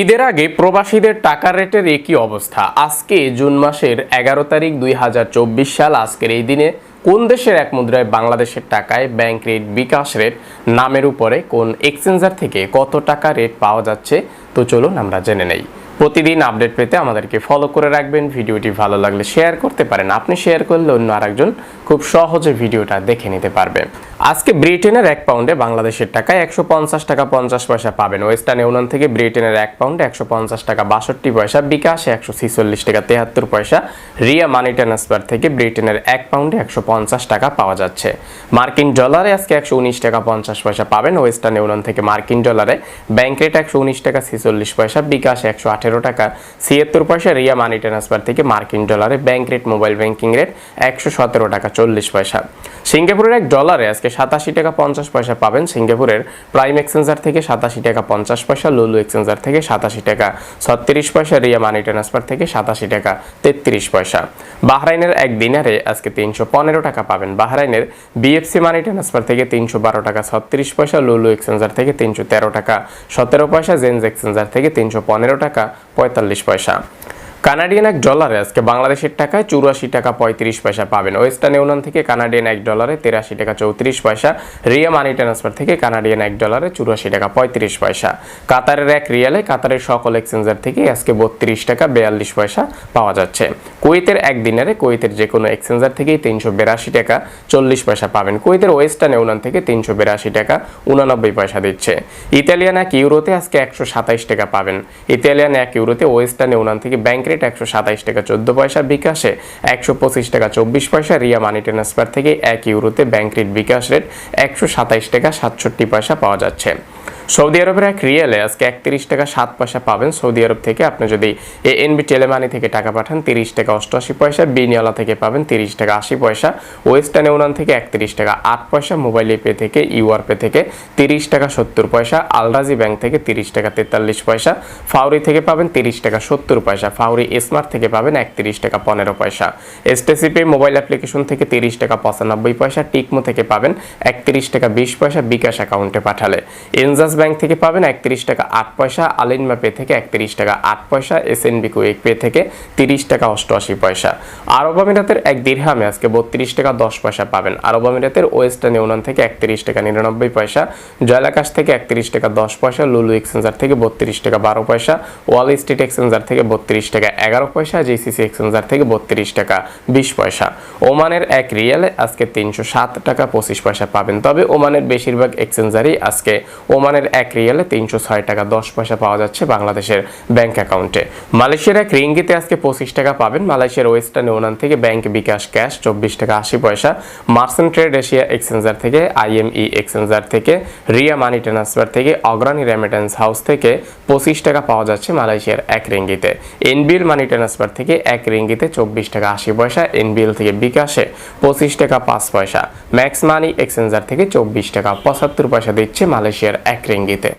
ঈদের আগে প্রবাসীদের টাকা রেটের একই অবস্থা। আজকে জুন মাসের এগারো তারিখ দুই হাজার চব্বিশ সাল আজকের এই দিনে কোন দেশের এক মুদ্রায় বাংলাদেশের টাকায় ব্যাংক রেট বিকাশ রেট, নামের উপরে কোন এক্সচেঞ্জার থেকে কত টাকা রেট পাওয়া যাচ্ছে, তো চলুন আমরা জেনে নেই। প্রতিদিন আপডেট পেতে আমাদেরকে ফলো করে রাখবেন, ভিডিওটি ভালো লাগলে শেয়ার করতে পারেন। আপনি শেয়ার করলে অন্য আরেকজন খুব সহজে ভিডিওটা দেখে নিতে পারবে। আজকে ব্রিটেনের এক পাউন্ডে বাংলাদেশের টাকায় একশো পঞ্চাশ টাকা পঞ্চাশ পয়সা পাবেন। ওয়েস্টার্ন ইউনিয়ন থেকে ব্রিটেনের এক পাউন্ডে একশো পঞ্চাশ টাকা বাষট্টি পয়সা, বিকাশে একশো ছিচল্লিশ টাকা তেহাত্তর পয়সা, রিয়া মানি ট্রান্সফার থেকে ব্রিটেনের এক পাউন্ডে একশো পঞ্চাশ টাকা পাওয়া যাচ্ছে। মার্কিন ডলারে আজকে একশো উনিশ টাকা পঞ্চাশ পয়সা পাবেন। ওয়েস্টার্ন ইউনিয়ন থেকে মার্কিন ডলারে ব্যাংক রেট একশো উনিশ টাকা ছিচল্লিশ পয়সা, বিকাশে একশো আঠেরো টাকা ছিয়াত্তর পয়সা, রিয়া মানি ট্রান্সফার থেকে মার্কিন ডলারে bank rate, mobile banking rate একশো সতেরো টাকা চল্লিশ পয়সা। সিঙ্গাপুরের এক ডলারে আজকে সাতাশি টাকা পঞ্চাশ পয়সা পাবেন সিঙ্গাপুরের প্রাইম এক্সচেঞ্জার থেকে সাতাশি টাকা পঞ্চাশ পয়সা, লুলু এক্সচেঞ্জার থেকে সাতাশি টাকা, ছত্রিশ পয়সা রিয়া মানি ট্রান্সফার থেকে সাতাশি টাকা, তেত্রিশ পয়সা। বাহরাইনের এক দিনারে আজকে তিনশো পনেরো টাকা পাবেন। বাহরাইনের বিএফসি মানি ট্রান্সফার থেকে তিনশো বারো টাকা, ছত্রিশ পয়সা লুলু এক্সচেঞ্জার থেকে তিনশো তেরো টাকা, সতেরো পয়সা জেন্স এক্সচেঞ্জার থেকে তিনশো পনেরো টাকা, পঁয়তাল্লিশ পয়সা। কানাডিয়ান এক ডলারে আজকে বাংলাদেশের টাকায় চুরাশি টাকা পঁয়ত্রিশ পয়সা পাবেন। ওয়েস্টার্ন ইউনিয়ন থেকে কানাডিয়ান এক ডলারে তেরাশি টাকা চৌত্রিশ পয়সা। রিয়া মানি ট্রান্সফার থেকে কানাডিয়ান এক ডলারে চুরাশি টাকা পঁয়ত্রিশ পয়সা। কাতারের এক রিয়ালে কাতারের সকল এক্সচেঞ্জার থেকে আজকে বত্রিশ টাকা বেয়াল্লিশ পয়সা পাওয়া যাচ্ছে। কুয়েতের এক দিনারে কুয়েতের যে কোনো এক্সচেঞ্জার থেকেই তিনশো বিরাশি টাকা চল্লিশ পয়সা পাবেন। কুয়েতের ওয়েস্টার্ন ইউনিয়ন থেকে তিনশো বিরাশি টাকা উনানব্বই পয়সা দিচ্ছে। ইতালিয়ান এক ইউরোতে আজকে একশো সাতাইশ টাকা পাবেন। ইতালিয়ান এক ইউরোতে ওয়েস্টার্ন ইউনিয়ন থেকে ব্যাংক রেট একশো সাতাইশ টাকা চোদ্দ পয়সা, বিকাশে একশো পঁচিশ টাকা চব্বিশ পয়সা, রিয়া মানি ট্রান্সফার থেকে এক ইউরোতে ব্যাংক রেট বিকাশ রেট একশো সাতাইশ টাকা সাতষট্টি পয়সা পাওয়া যাচ্ছে। সৌদি আরবের এক রিয়েলে আজকে একত্রিশ টাকা সাত পয়সা পাবেন। সৌদি আরব থেকে আপনি যদি এ এনবি টেলেমানি থেকে টাকা পাঠান, তিরিশ টাকা অষ্টআশি পয়সা বিনিয়ালা থেকে পাবেন তিরিশ টাকা আশি পয়সা, ওয়েস্টার্ন ইউনিয়ন থেকে একত্রিশ টাকা আট পয়সা, মোবাইল পে থেকে, ইউআর পে থেকে তিরিশ টাকা সত্তর পয়সা, আলরাজি ব্যাংক থেকে তিরিশ টাকা তেতাল্লিশ পয়সা, ফাউরি থেকে পাবেন তিরিশ টাকা সত্তর পয়সা, ফাউরি স্মার্ট থেকে পাবেন একত্রিশ টাকা পনেরো পয়সা, এসটিসি পে মোবাইল অ্যাপ্লিকেশন থেকে তিরিশ টাকা পঁচানব্বই পয়সা, টিকমো থেকে পাবেন একত্রিশ টাকা বিশ পয়সা বিকাশ অ্যাকাউন্টে পাঠালে। এনজাস ব্যাংক থেকে পাবেন একত্রিশ টাকা আট পয়সা আলিনমা পে থেকে একত্রিশ টাকা আট পয়সা এস এন বি পে থেকে তিরিশ টাকা অষ্টআশি পয়সা। আরব আমিরাতের এক দীর্ঘামে আজকে বত্রিশ টাকা দশ পয়সা পাবেন। আরব আমিরাতের ওয়েস্টার্ন ইউনিয়ন থেকে একত্রিশ টাকা নিরানব্বই পয়সা জয়লাকাশ থেকে একত্রিশ টাকা দশ পয়সা লুলু এক্সচেঞ্জার থেকে বত্রিশ টাকা বারো পয়সা ওয়াল স্ট্রিট এক্সচেঞ্জার থেকে বত্রিশ টাকা এগারো পয়সা জেসিসি এক্সচেঞ্জার থেকে বত্রিশ টাকা বিশ পয়সা। ওমানের এক রিয়ালে আজকে তিনশো সাত টাকা পঁচিশ পয়সা পাবেন। তবে ওমানের বেশিরভাগ এক্সচেঞ্জারই আজকে ওমানের এক রিয়ালে তিনশো ছয় টাকা দশ পয়সা পাওয়া যাচ্ছে বাংলাদেশের ব্যাংক অ্যাকাউন্টে। মালয়েশিয়ার এক রিঙ্গিতে আজকে পঁচিশ টাকা পাবেন। মালয়েশিয়ার ওয়েস্টার্ন ইউনিয়ন থেকে ব্যাংক বিকাশ ক্যাশ, চব্বিশ টাকা আশি পয়সা। মার্সেন্ট ট্রেড এশিয়া এক্সচেঞ্জার থেকে, আইএমই এক্সচেঞ্জার থেকে, রিয়া মানি ট্রান্সফার থেকে, অগ্রণী রেমিটেন্স হাউস থেকে পঁচিশ টাকা পাওয়া যাচ্ছে মালয়েশিয়ার এক রিঙ্গিতে। এনবিএল মানি ট্রান্সফার থেকে এক রিঙ্গিতে চব্বিশ টাকা আশি পয়সা, এনবিএল থেকে বিকাশে পঁচিশ টাকা পাঁচ পয়সা। ম্যাক্স মানি এক্সচেঞ্জার থেকে চব্বিশ টাকা পঁচাত্তর পয়সা দিচ্ছে মালয়েশিয়ার এক রিঙ্গিতে